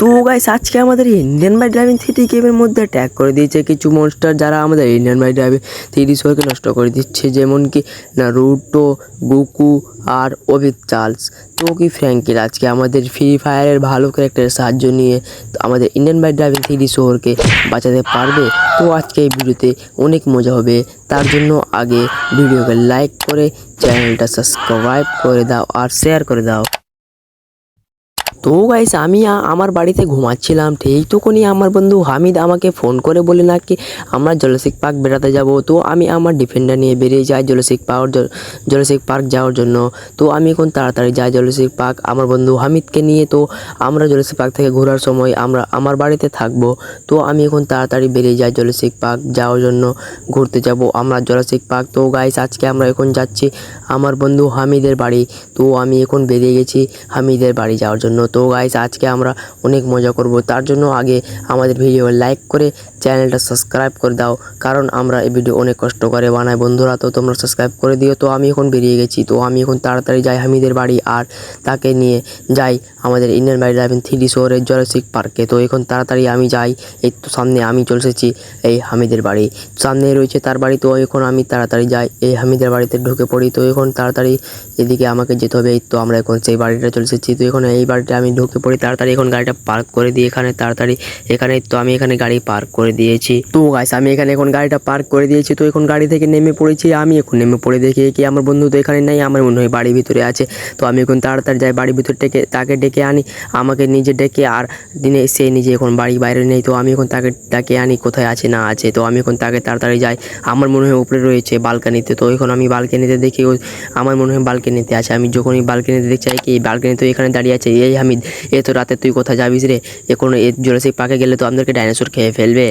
তো গাইস আজকে আমাদের ইন্ডিয়ান বাই ড্রাইভিং থ্রি গেমের মধ্যে ট্যাগ করে দিয়েছে কিছু মনস্টার যারা আমাদের ইন্ডিয়ান বাই ড্রাইভিং থ্রি শোকে নষ্ট করে দিচ্ছে, যেমন কি নারুটো গুকু আর অভিত চার্লস তো কি ফ্র্যাঙ্কিল আজকে আমাদের ফ্রি ফায়ারের ভালো ক্যারেক্টারের সাহায্য নিয়ে আমাদের ইন্ডিয়ান বাই ড্রাইভিং থ্রি শোরকে বাঁচাতে পারবে। তো আজকে এই ভিডিওতে অনেক মজা হবে। তার জন্য আগে ভিডিওকে লাইক করে চ্যানেলটা সাবস্ক্রাইব করে দাও আর শেয়ার করে দাও। তো গাইস আমি আমার বাড়িতে ঘুমাচ্ছিলাম, ঠিক তখনই আমার বন্ধু হামিদ আমাকে ফোন করে বলে নাকি আমরা জলসিক পার্ক বেড়াতে যাব। তো আমি আমার ডিফেন্ডার নিয়ে বেরিয়ে যাই জলসিক পাওয়ার জলসিক পার্ক যাওয়ার জন্য। তো আমি এখন তাড়াতাড়ি যাই জলসিক পার্ক আমার বন্ধু হামিদকে নিয়ে। তো আমরা জলসিক পার্ক থেকে ঘোরার সময় আমরা আমার বাড়িতে থাকব। তো আমি এখন তাড়াতাড়ি বেরিয়ে যাই জলসিক পার্ক যাওয়ার জন্য, ঘুরতে যাব আমরা জলসিক পার্ক তো গাইস আজকে আমরা এখন যাচ্ছি আমার বন্ধু হামিদের বাড়ি। তো আমি এখন বেরিয়ে গেছি হামিদের বাড়ি যাওয়ার জন্য। তো গাইস আজকে আমরা অনেক মজা করব। তার জন্য আগে আমাদের ভিডিও লাইক করে চ্যানেলটা সাবস্ক্রাইব করে দাও, কারণ আমরা এই ভিডিও অনেক কষ্ট করে বানাই বন্ধুরা, তো তোমরা সাবস্ক্রাইব করে দিও। তো আমি এখন বেরিয়ে গেছি, তো আমি এখন তাড়াতাড়ি যাই হামিদের বাড়ি আর তাকে নিয়ে যাই আমাদের ইন্ডিয়ান বাড়ি ড্রাইভিং থ্রি শহরের জলসিক পার্কে তো এখন তাড়াতাড়ি আমি যাই, এই তো সামনে আমি চলে এসেছি এই হামিদের বাড়ি। সামনে রয়েছে তার বাড়ি, তো এখন আমি তাড়াতাড়ি যাই, এই হামিদের বাড়িতে ঢুকে পড়ি। তো এখন তাড়াতাড়ি এদিকে আমাকে যেতে হবে, এই তো আমরা এখন সেই বাড়িটা চলে এসেছি। তো এখন এই বাড়িটা আমি ঢুকে পড়ি, তাড়াতাড়ি এখন গাড়িটা পার্ক করে দিই এখানে, তাড়াতাড়ি। এখানে তো আমি এখানে গাড়ি পার্ক করে দিয়েছি। তো গাইস আমি এখানে এখন গাড়িটা পার্ক করে দিয়েছি, তো এখন গাড়ি থেকে নেমে পড়েছি, আমি এখন নেমে পড়ে দেখি কি, আমার বন্ধু তো এখানে নাই, আমার মনে হয় বাড়ির ভিতরে আছে। তো আমি এখন তাড়াতাড়ি যাই, বাড়ির ভিতর থেকে তাকে ডেকে আনি, আমাকে নিজে ডেকে আর দিনে সে নিজে এখন বাড়ি বাইরে নেই, তো আমি এখন তাকে ডাকে আনি কোথায় আছে না আছে। তো আমি এখন তাকে তাড়াতাড়ি যাই, আমার মনে হয় উপরে রয়েছে বালকানিতে তো এখন আমি বালকানিতে দেখি, আমার মনে হয় বালকানিতে আছে, আমি যখনই বালকানিতে দেখছি কি বালকানি তো এখানে দাঁড়িয়ে আছে, এই হামিদ এ তো রাতে তুই কোথায় যাবিস রে? এ কোনো জোরাসিক পাকে গেলে তো আমাদেরকে ডাইনোসর খেয়ে ফেলবে।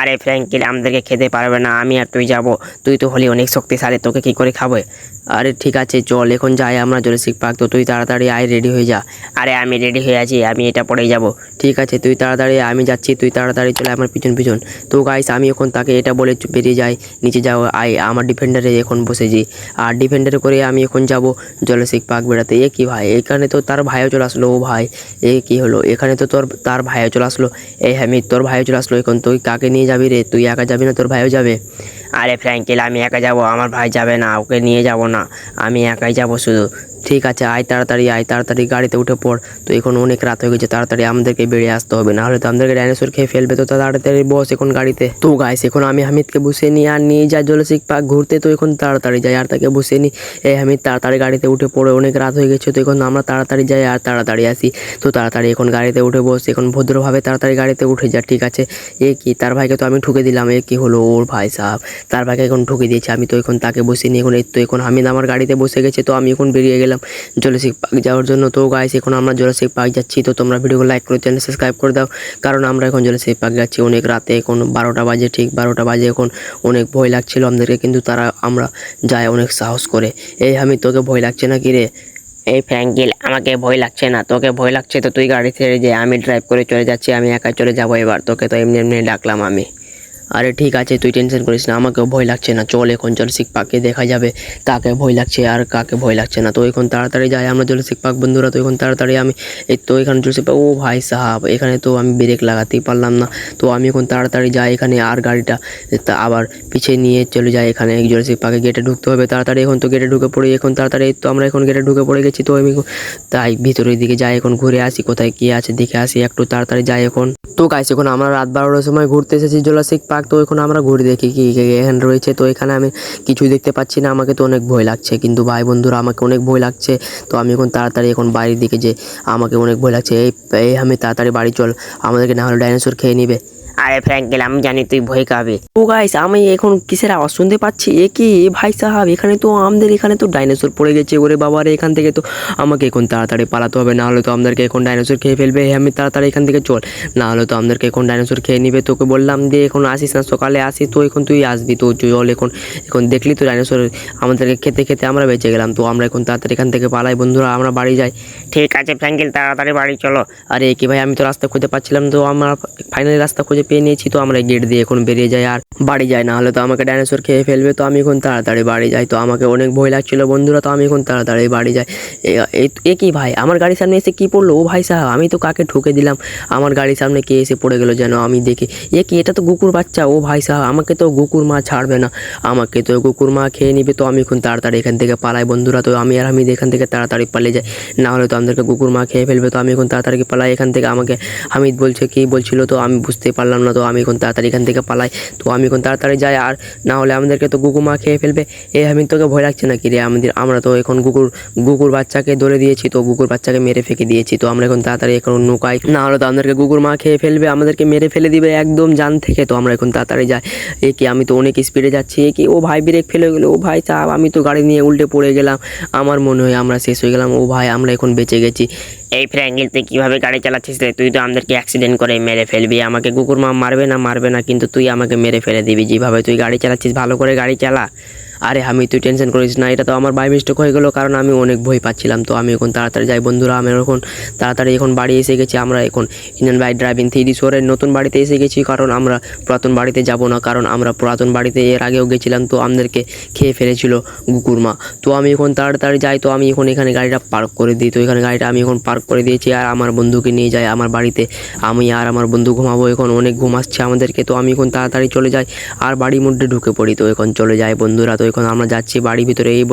আরে ফ্র্যাঙ্কিল আমাদেরকে খেতে পারবে না, আমি আর তুই যাব। তুই তো হলি অনেক শক্তিশালী, তোকে কি করে খাবে? আরে ঠিক আছে, চল, এখন যাই আমরা জোরাসিক পাক তো তুই তাড়াতাড়ি আয় রেডি হয়ে যা। আরে আমি রেডি হয়ে আছি, আমি এটা পরেই যাব। ঠিক আছে, তুই তাড়াতাড়ি আমি যাচ্ছি, তুই তাড়াতাড়ি চলে আমার পিছন পিছন। তো গাইস আমি এখন তাকে এটা বলে বেরিয়ে যাই, নিচে যাও, আয়, আমার ডিফেন্ডারে এখন বসেছি আর ডিফেন্ডারে করে আমি এখন যাব জলসিক পার্ক বেড়াতে। এ কি ভাই, এখানে তো তার ভাইও চলে আসলো, ও ভাই। এ কি হলো, এখানে তো তোর তার ভাইও চলে আসলো। এই হ্যাঁ তোর ভাইও চলে আসলো, এখন তুই কাকে নিয়ে যাবি রে তুই একা যাবি না তোর ভাইও যাবে। আরে ফ্র্যাঙ্কিল, আমি একা যাব, আমার ভাই যাবে না, ওকে নিয়ে যাব না, আমি একাই যাব শুধু। ঠিক আছে, আয় তাড়াতাড়ি আয় তাড়াতাড়ি, গাড়িতে উঠে পড়। তো এখন অনেক রাত হয়ে গেছে, তাড়াতাড়ি আমাদেরকে বেরিয়ে আসতে হবে না হলে তো আমাদেরকে ডাইনোসর খেয়ে ফেলবে, তো তাড়াতাড়ি বস এখন গাড়িতে। তো গাইস এখন আমি হামিদকে বসে নিই, আর নিয়ে যাই জলসিক পার্ক ঘুরতে, তো এখন তাড়াতাড়ি যাই, আর তাকে বসে নিই। এই হামিদ, তাড়াতাড়ি গাড়িতে উঠে পড়ে, অনেক রাত হয়ে গেছে, তো এখন আমরা তাড়াতাড়ি যাই, আর তাড়াতাড়ি আসি। তো তাড়াতাড়ি এখন গাড়িতে উঠে বস, এখন ভদ্রভাবে তাড়াতাড়ি গাড়িতে উঠে যা, ঠিক আছে? এ কি, তার ভাইকে তো আমি ঠুকে দিলাম, এ কি হলো ওর ভাই সাহেব? তার ভাইকে এখন ঠুকে দিয়েছে। আমি তো এখন তাকে বসে নিয়ে এখন এই তো এখন হামিদ আমার গাড়িতে বসে গেছে, তো আমি এখন বেরিয়ে গেলাম জলসিক পার্ক যাওয়ার জন্য। তো গাইস এখন আমরা জলসিক পার্ক যাচ্ছি, তো তোমরা ভিডিওকে লাইক করে চ্যানেল সাবস্ক্রাইব করে দাও, কারণ আমরা এখন জলসিক পার্ক যাচ্ছি অনেক রাতে, এখন বারোটা বাজে, ঠিক বারোটা বাজে এখন অনেক ভয় লাগছিল আমাদেরকে, কিন্তু তারা আমরা যাই অনেক সাহস করে। এই আমি তোকে ভয় লাগছে না কি রে? এই ফ্র্যাঙ্কিল, আমাকে ভয় লাগছে না, তোকে ভয় লাগছে তো তুই গাড়ি ছেড়ে যে আমি ড্রাইভ করে চলে যাচ্ছি, আমি একা চলে যাব এবার, তোকে তো এমনি এমনি ডাকলাম আমি। আরে ঠিক আছে, তুই টেনশন করিস না, আমাকেও ভয় লাগছে না। চল এখন জলসিক পার্কে দেখা যাবে। কাকে ভয় লাগছে আর কাকে ভয় লাগছে না। তো এখন তাড়াতাড়ি যাই আমরা জলসিক পার্ক বন্ধুরা, তো এখন তাড়াতাড়ি আমি এই তো এখানে পার্ক ও ভাই সাহাব, এখানে তো আমি ব্রেক লাগাতেই পারলাম না। তো আমি এখন তাড়াতাড়ি যাই এখানে আর গাড়িটা, তা আবার পিছিয়ে নিয়ে চলে যাই এখানে। জলসিক পার্কে গেটে ঢুকতে হবে। তাড়াতাড়ি এখন তো গেটে ঢুকে পড়ি, এখন তাড়াতাড়ি তো আমরা এখন গেটে ঢুকে পড়ে গেছি। তো আমি তাই ভিতরের দিকে যাই, এখন ঘুরে আসি, কোথায় কী আছে দেখে আসি। একটু তাড়াতাড়ি যাই এখন। তো গাইস এখন আমরা রাত বারোটার সময় ঘুরতে এসেছি জোলাসিক পার্ক তো এখন আমরা ঘুরে দেখি কি এখানে রয়েছে। তো এখানে আমি কিছুই দেখতে পাচ্ছি না, আমাকে তো অনেক ভয় লাগছে। কিন্তু ভাই বন্ধুরা, আমাকে অনেক ভয় লাগছে। তো আমি এখন তাড়াতাড়ি এখন বাড়ির দিকে যে, আমাকে অনেক ভয় লাগছে। এই আমি তাড়াতাড়ি বাড়ি চল, আমাদেরকে না হলে ডাইনোসর খেয়ে নিবে। আরে ফ্র্যাঙ্কিল আমি জানি তুই ভয় খাবে। ও গাইস আমি এখন কিসের আওয়াজ শুনতে পাচ্ছি? এ কি? এ ভাই সাহাব এখানে তো আমাদের এখানে তো ডাইনোসর পড়ে গেছে। ওরে বাবারে এখান থেকে তো আমাকে এখন তাড়াতাড়ি পালাতে হবে। না হলে তো আমাদেরকে এখন ডাইনোসর খেয়ে ফেলবে। আমি তাড়াতাড়ি এখান থেকে চল। না হলে তো আমাদেরকে এখন ডাইনোসর খেয়ে নিবে। তোকে বললাম যে এখন আসিস না সকালে আসি তো এখন তুই আসবি তো চল এখন এখন দেখলি তো ডাইনোসর আমাদেরকে খেতে খেতে আমরা বেঁচে গেলাম। তো আমরা এখন তাড়াতাড়ি এখান থেকে পালাই। বন্ধুরা আমরা বাড়ি যাই। ঠিক আছে ফ্র্যাঙ্কিল তাড়াতাড়ি বাড়ি চলো। আরে কি ভাই আমি তো রাস্তা খুঁজে পাচ্ছিলাম। তো আমরা ফাইনালি রাস্তা খুঁজে পেয়ে নিয়েছি, তো আমরা গেট দিয়ে এখন বেরিয়ে যাই আর বাড়ি যাই। না হলে তো আমাকে ডাইনোসর খেয়ে ফেলবে, তো আমি এখন তাড়াতাড়ি বাড়ি যাই। তো আমাকে অনেক ভয় লাগছিল, বন্ধুরা, তো আমি এখন তাড়াতাড়ি বাড়ি যাই। এ- কি ভাই? আমার গাড়ির সামনে এসে কি পড়ল? ও ভাই সাহেব, আমি তো কাকে ঠুকে দিলাম? আমার গাড়ির সামনে কে এসে পড়ে গেল যেন আমি দেখি? এ কি, এটা তো গুকুর বাচ্চা? ও ভাই সাহেব, আমাকে তো গুকুর মা ছাড়বে না। আমাকে তো গুকুর মা খেয়ে নিবে, তো আমি এখন তাড়াতাড়ি এখান থেকে পালাই, বন্ধুরা। তো আমি আর আমি এখান থেকে তাড়াতাড়ি পালিয়ে যাই। না হলে তো আমাদেরকে কুকুর মা খেয়ে ফেলবে, তো আমি এখন তাড়াতাড়ি পালাই। এখান থেকে আমাকে হামিদ বলছে, কি বলছিল তো আমি বুঝতে পারলাম না তো আমি এখন তাড়াতাড়ি এখান থেকে পালাই। তো আমি এখন তাড়াতাড়ি যাই আর না হলে আমাদেরকে তো কুকুর মা খেয়ে ফেলবে। এ আমি তোকে ভয় লাগছে না কি রে? আমাদের, আমরা তো এখন কুকুর কুকুর বাচ্চাকে ধরে দিয়েছি তো কুকুর বাচ্চাকে মেরে ফেঁকে দিয়েছি। তো আমরা এখন তাড়াতাড়ি এখন নুকাই না হলে তো আমাদেরকে কুকুর মা খেয়ে ফেলবে, আমাদেরকে মেরে ফেলে দিবে একদম জান থেকে। তো আমরা এখন তাড়াতাড়ি যাই। এ কি, আমি তো অনেক স্পিডে যাচ্ছি। এ কি, ও ভাই ব্রেক ফেলে গেলো। ও ভাই চাপ, আমি তো গাড়ি নিয়ে উল্টে পড়ে গেলাম। আমার মনে হয় আমরা শেষ হয়ে গেলাম। ও ভাই, আমরা এখন বেঁচে গেছি। এই ফ্র্যাঙ্গেল তুই কীভাবে গাড়ি চালাচ্ছিস রে? তুই তো আমাদেরকে অ্যাক্সিডেন্ট করে মেরে ফেলবি। আমাকে কুকুর মা মারবে না মারবে না, কিন্তু তুই আমাকে মেরে ফেলে দিবি। যেভাবে তুই গাড়ি চালাচ্ছিস, ভালো করে গাড়ি চালা। আরে আমি, তুই টেনশন করিস না, এটা তো আমার বাই মিস্টেক হয়ে গেলো, কারণ আমি অনেক ভয় পাচ্ছিলাম। তো আমি এখন তাড়াতাড়ি যাই, বন্ধুরা, আমি এখন তাড়াতাড়ি এখন বাড়ি এসে গেছি, আমরা এখন ইন্ডিয়ান বাইক ড্রাইভিং থ্রি শোরের নতুন বাড়িতে এসে গেছি, কারণ আমরা পুরাতন বাড়িতে যাব না, কারণ আমরা পুরাতন বাড়িতে এর আগেও গেছিলাম, তো আমাদেরকে খেয়ে ফেলেছিল গুকুরমা তো আমি এখন তাড়াতাড়ি যাই, তো আমি এখন এখানে গাড়িটা পার্ক করে দিই, তো এখানে গাড়িটা আমি এখন পার্ক করে দিয়েছি, আর আমার বন্ধুকে নিয়ে যাই, আমার বাড়িতে। আমি আর আমার বন্ধু ঘুমাবো এখন, অনেক ঘুম আসছে আমাদেরকে, তো আমি এখন তাড়াতাড়ি চলে যাই, আর বাড়ির মধ্যে ঢুকে পড়ি, তো এখন চলে যাই, বন্ধুরা, তো এখন আমরা যাচ্ছি বাড়ির ভিতরে, এই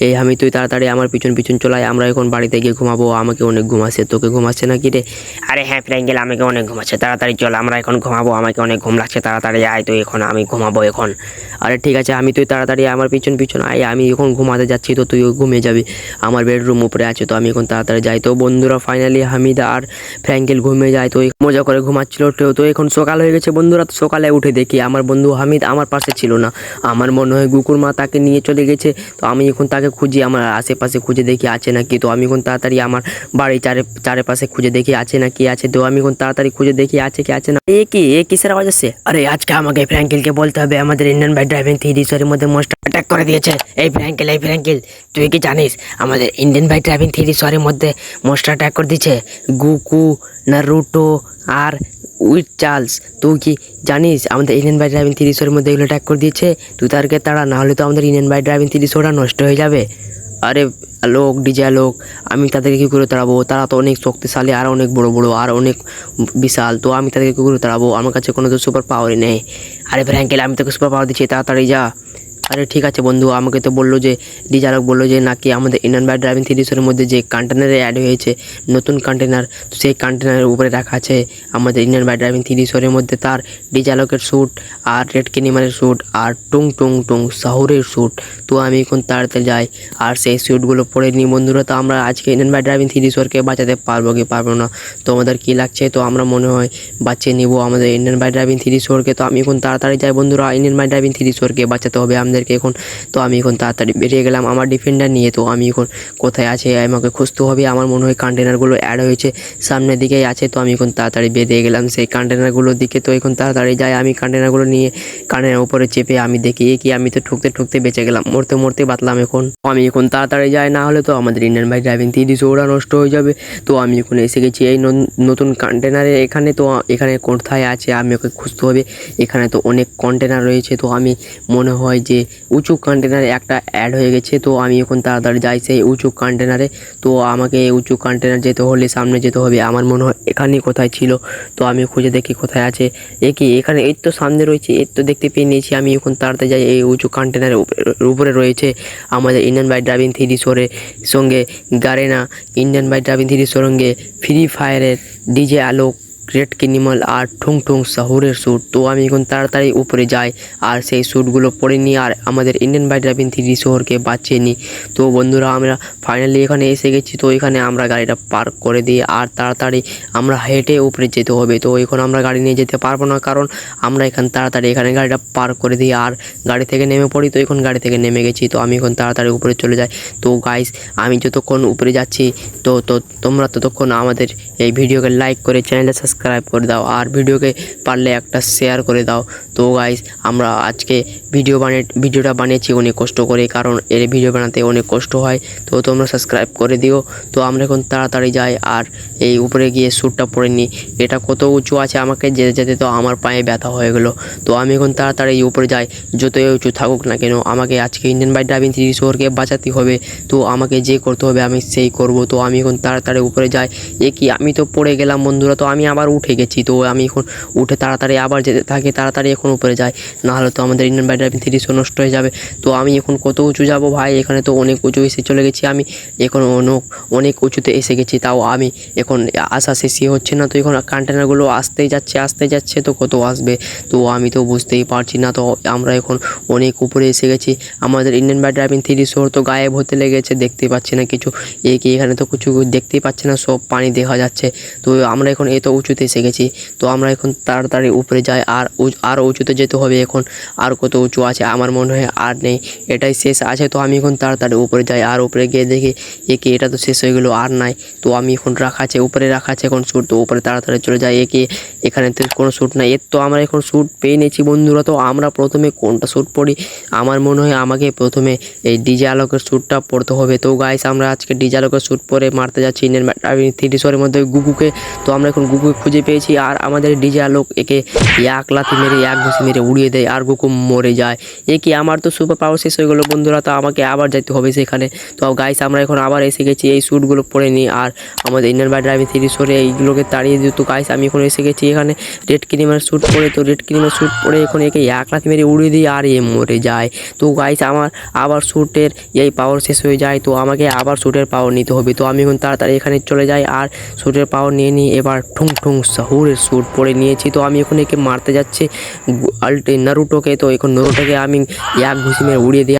এই আমি তুই তাড়াতাড়ি আমার পিছন পিছন চলাই, আমরা এখন বাড়িতে গিয়ে ঘুমাবো, আমাকে অনেক ঘুমাচ্ছে তোকে ঘুমাচ্ছে আসছে না কি রে? আরে হ্যাঁ ফ্র্যাঙ্গেল আমাকে অনেক ঘুমাচ্ছে তাড়াতাড়ি চল, আমরা এখন ঘুমাবো, আমাকে অনেক ঘুম লাগছে, তাড়াতাড়ি আয়, তুই এখন আমি ঘুমাবো এখন। আরে ঠিক আছে, আমি তুই তাড়াতাড়ি আমার পিছন পিছন আয়, আমি এখন ঘুমাতে যাচ্ছি, তো তুইও ঘুমিয়ে যাবি। আমার বেডরুম উপরে আছে, তো আমি এখন তাড়াতাড়ি যাই। তো বন্ধুরা ফাইনালি হামিদা আর ফ্র্যাঙ্কেল ঘুমিয়ে যায়, তো মজা করে ঘুমাচ্ছিল, তো- এখন সকাল হয়ে গেছে বন্ধুরা সকালে উঠে দেখি আমার বন্ধু হামিদ আমার পাশে ছিল না। আমার মনে হয় গুকুর মা তাকে নিয়ে চলে গেছে। তো আমি এখন তাকে খুঁজি, আমার আশেপাশে খুঁজে দেখি আছে নাকি। তো আমি এখন তাড়াতাড়ি আমার বাড়ির চারে চারিপাশে খুঁজে দেখি আছে না কি আছে। তো আমি এখন তাড়াতাড়ি খুঁজে দেখি আছে কি আছে না। এ কি? এ কিসের আওয়াজ আছে আরে আজকে আমাকে ফ্র্যাঙ্কেলকে বলতে হবে, আমাদের ইন্ডিয়ান বাই ড্রাইভিং থ্রি ডিসের মধ্যে মোস্ট অ্যাটাক করে দিয়েছে। এই ফ্র্যাঙ্কেল এই ফ্র্যাঙ্কেল, তুই কি জানিস? আমাদের ইন্ডিয়ান বাই ড্রাইভিং থ্রি ডিসের মধ্যে মোস্ট অ্যাটাক করে দিয়েছে। গুকু, নারুটো আর উইথ চার্লস তুই কি জানিস, আমাদের ইন্ডিয়ান বাই ড্রাইভিং ডিসের মধ্যে এগুলো ট্যাগ করে দিয়েছে। তুই তারকে তাড়া না হলে তো আমাদের ইন্ডিয়ান বাই ড্রাইভিং ডিসটা নষ্ট হয়ে যাবে। আরে, লোক ডিজে লোক, আমি তাদেরকে কী করে তাড়াবো? তারা তো অনেক শক্তিশালী, আর অনেক বড় বড়, আর অনেক বিশাল, তো আমি তাদেরকে কী করে তাড়াবো? আমার কাছে কোনো তো সুপার পাওয়ারই নেই। আরে ফ্র্যাঙ্কেল আমি তোকে সুপার পাওয়ার দিচ্ছি, তাড়াতাড়ি যা। আরে ঠিক আছে বন্ধু, আমাকে তো বলল যে ডিজালক বলল যে নাকি আমাদের ইন্ডিয়ান বাই ড্রাইভিং থ্রিডিসের মধ্যে যে কন্টেনারে অ্যাড হয়েছে, নতুন কন্টেনার তো সেই কন্টেনারের উপরে রাখা আছে আমাদের ইন্ডিয়ান বাই ড্রাইভিং থ্রিডিসের মধ্যে তার ডিজালকের শ্যুট আর রেড কিনিমারের শ্যুট আর টুং টুং টুং শহরের শ্যুট তো আমি এখন তাড়াতাড়ি যাই আর সেই শ্যুটগুলো পরে নিই। বন্ধুরা, তো আমরা আজকে ইন্ডিয়ান বাই ড্রাইভিং থ্রিডিসরকে বাঁচাতে পারব কি পারব না? তো আমাদের কী লাগছে? তো আমরা মনে হয় বাঁচিয়ে নিব আমাদের ইন্ডিয়ান বাই ড্রাইভিং থ্রিডিসরকে তো আমি এখন তাড়াতাড়ি যাই বন্ধুরা ইন্ডিয়ান বাই ড্রাইভিং থ্রিডিসরকে বাঁচাতে হবে আমাদেরকে এখন, তো আমি এখন তাড়াতাড়ি বেরিয়ে গেলাম আমার ডিফেন্ডার নিয়ে। তো আমি এখন কোথায় আছে, আমাকে খুঁজতে হবে। আমার মনে হয় কন্টেনারগুলো অ্যাড হয়েছে, সামনের দিকেই আছে। তো আমি এখন তাড়াতাড়ি বেরিয়ে গেলাম। সেই কন্টেনারগুলোর দিকে তো এখন তাড়াতাড়ি যাই আমি কন্টেনারগুলো নিয়ে কন্টেনার উপরে চেপে আমি দেখি, এ কি? আমি তো ঠুকতে ঠুকতে বেঁচে গেলাম, মরতে মরতে বাতলাম এখন। আমি এখন তাড়াতাড়ি যাই, না হলে তো আমাদের ইন্ডিয়ান বাই ড্রাইভিং তিরিশ ওরা নষ্ট হয়ে যাবে। তো আমি এখন এসে গেছি এই নতুন কন্টেনারে এখানে তো, এখানে কোথায় আছে আমি ওকে খুঁজতে হবে। এখানে তো অনেক কন্টেনার রয়েছে। তো আমি মনে হয় যে উঁচু কন্টেনারে একটা অ্যাড হয়ে গেছে। তো আমি এখন তাড়াতাড়ি যাই সেই উঁচু কন্টেনারে তো আমাকে উঁচু কন্টেনার যেতে হলে সামনে যেতে হবে। আমার মনে হয় এখানেই কোথায় ছিল। তো আমি খুঁজে দেখি কোথায় আছে। এ কি, এখানে এই তো সামনে রয়েছে এর তো দেখতে পেয়ে নিয়েছি। আমি এখন তাড়াতাড়ি যাই এই উঁচু কন্টেনারের উপরে রয়েছে। আমাদের ইন্ডিয়ান বাই ড্রাইভিং থ্রি শোরে সঙ্গে Garena Indian bike driving three সঙ্গে ফ্রি ফায়ারের ডিজে আলোক রেড কিনিমাল আর ঠুং ঠুং সাহুরের শ্যুট তো আমি এখন তাড়াতাড়ি উপরে যাই আর সেই শ্যুটগুলো পরে নিই আর আমাদের ইন্ডিয়ান বাই ড্রাইভিং থ্রি শহরকে বাঁচিয়ে নিই। তো বন্ধুরা, আমরা ফাইনালি এখানে এসে গেছি। তো এখানে আমরা গাড়িটা পার্ক করে দিই আর তাড়াতাড়ি আমরা হেঁটে উপরে যেতে হবে। তো এখন আমরা গাড়ি নিয়ে যেতে পারব না কারণ আমরা এখান তাড়াতাড়ি এখানে গাড়িটা পার্ক করে দিই আর গাড়ি থেকে নেমে পড়ি। তো এখন গাড়ি থেকে নেমে গেছি। তো আমি এখন তাড়াতাড়ি উপরে চলে যাই। তো গাইস আমি যতক্ষণ উপরে যাচ্ছি, তো তো তোমরা ততক্ষণ আমাদের এই ভিডিওকে লাইক করে চ্যানেলটা সাবস্ক্রাইব সাবস্ক্রাইব করে দাও আর ভিডিওকে পারলে একটা শেয়ার করে দাও। তো গাইস আমরা আজকে ভিডিও বানিয়ে ভিডিওটা বানিয়েছি অনেক কষ্ট করে, কারণ এর ভিডিও বানাতে অনেক কষ্ট হয়। তো তোমরা সাবস্ক্রাইব করে দিও। তো আমরা এখন তাড়াতাড়ি যাই আর এই উপরে গিয়ে শ্যুটটা পরে নিই। এটা কত উঁচু আছে আমাকে যেতে যেতে তো আমার পায়ে ব্যথা হয়ে গেলো। তো আমি এখন তাড়াতাড়ি উপরে যাই। যতই উঁচু থাকুক না কেন, আমাকে আজকে ইন্ডিয়ান বাইক ড্রাইভিং থ্রি শোরকে বাঁচাতে হবে। তো আমাকে যে করতে হবে আমি সেই করব। তো আমি এখন তাড়াতাড়ি উপরে যাই। এ কি, আমি তো পড়ে গেলাম বন্ধুরা। তো আমি আবার উঠে গেছি, তো আমি এখন উঠে তাড়াতাড়ি আবার যেতে থাকি, তাড়াতাড়ি এখন উপরে যাই। নাহলে তো আমাদের ইন্ডিয়ান থ্রি শো নষ্ট হয়ে যাবে। তো আমি এখন কত উঁচু যাব ভাই? এখানে তো অনেক উঁচু এসে চলে গেছি আমি। এখন অনেক অনেক উঁচুতে এসে গেছি, তাও আমি। এখন আশা শেষই হচ্ছে না, তো এখন কন্টেনারগুলো আসতেই যাচ্ছে আসতে যাচ্ছে, তো কত আসবে? তো আমি তো বুঝতেই পারছি না, তো আমরা এখন অনেক উপরে এসে গেছি। আমাদের ইন্ডিয়ান বাইক ড্রাইভিং থ্রি শোর তো গায়েব হতে লেগেছে, দেখতে পাচ্ছি না কিছু। এ কি এখানে তো কিছু দেখতেই পাচ্ছি না, সব পানি দেখা যাচ্ছে। তো আমরা এখন এত উঁচুতে এসে গেছি। তো আমরা এখন তাড়াতাড়ি উপরে যাই আর আরও উঁচুতে যেতে হবে এখন। আর কত উঁচু আছে আমার মনে হয় আর নেই। এটাই শেষ আছে। তো আমি এখন তাড়াতাড়ি উপরে যাই আর উপরে গিয়ে দেখি এ কি, এটা তো শেষ হয়ে গেলো আর নাই। তো আমি এখন রাখা আছে, উপরে রাখা আছে এখন শ্যুট তো উপরে তাড়াতাড়ি চলে যাই একে এখানে তো কোনো শ্যুট নাই। এর তো আমরা এখন শ্যুট পেয়ে নিয়েছি বন্ধুরা। তো আমরা প্রথমে কোনটা শ্যুট পড়ি আমার মনে হয় আমাকে প্রথমে এই ডিজে আলোকের শ্যুটটা পড়তে হবে। তো গাইস আমরা আজকে ডিজে আলোকের শ্যুট পরে মারতে যাচ্ছি। ইন্ডিয়ান থ্রি শোরের মধ্যে গুগুকে। তো আমরা এখন গুগুকে খুঁজে পেয়েছি আর আমাদের ডিজে আলোক একে এক লাথি মেরে, এক ঘুষি মেরে উড়িয়ে দেয় আর গুকু মরে যায়। এ কি আমার তো সুপার পাওয়ার শেষ হয়ে গেলো বন্ধুরা, তো আমাকে আবার যেতে হবে সেখানে। তো গাইস আমরা এখন আবার এসে গেছি এই শ্যুটগুলো পরে নিই আর আমাদের ইন্ডিয়ান বাই ড্রাইভিং থ্রি সরে এইগুলোকে তাড়িয়ে দিই তো গাইস আমি এখন এসে গেছি এখানে রেড ক্রিমের শ্যুট পরে। তো রেড ক্রিমের শ্যুট পরে এখন একে এক লাথি মেরে উড়িয়ে দিই আর এ মরে যায়। তো গাইস আমার আবার শ্যুটের এই পাওয়ার শেষ হয়ে যায়। তো আমাকে আবার শ্যুটের পাওয়ার নিতে হবে। তো আমি এখন তাড়াতাড়ি এখানে চলে যাই আর শ্যুটের পাওয়ার নিয়ে নিই। এবার ঠুং ঠুং সাহুরের স্যুট পরে নিয়েছি। তো আমি এখন একে মারতে যাচ্ছি। আল্টে নারুটোকে। তো এখন নারুটোকে আমি এক ঘুষি মেরে উড়িয়ে দিই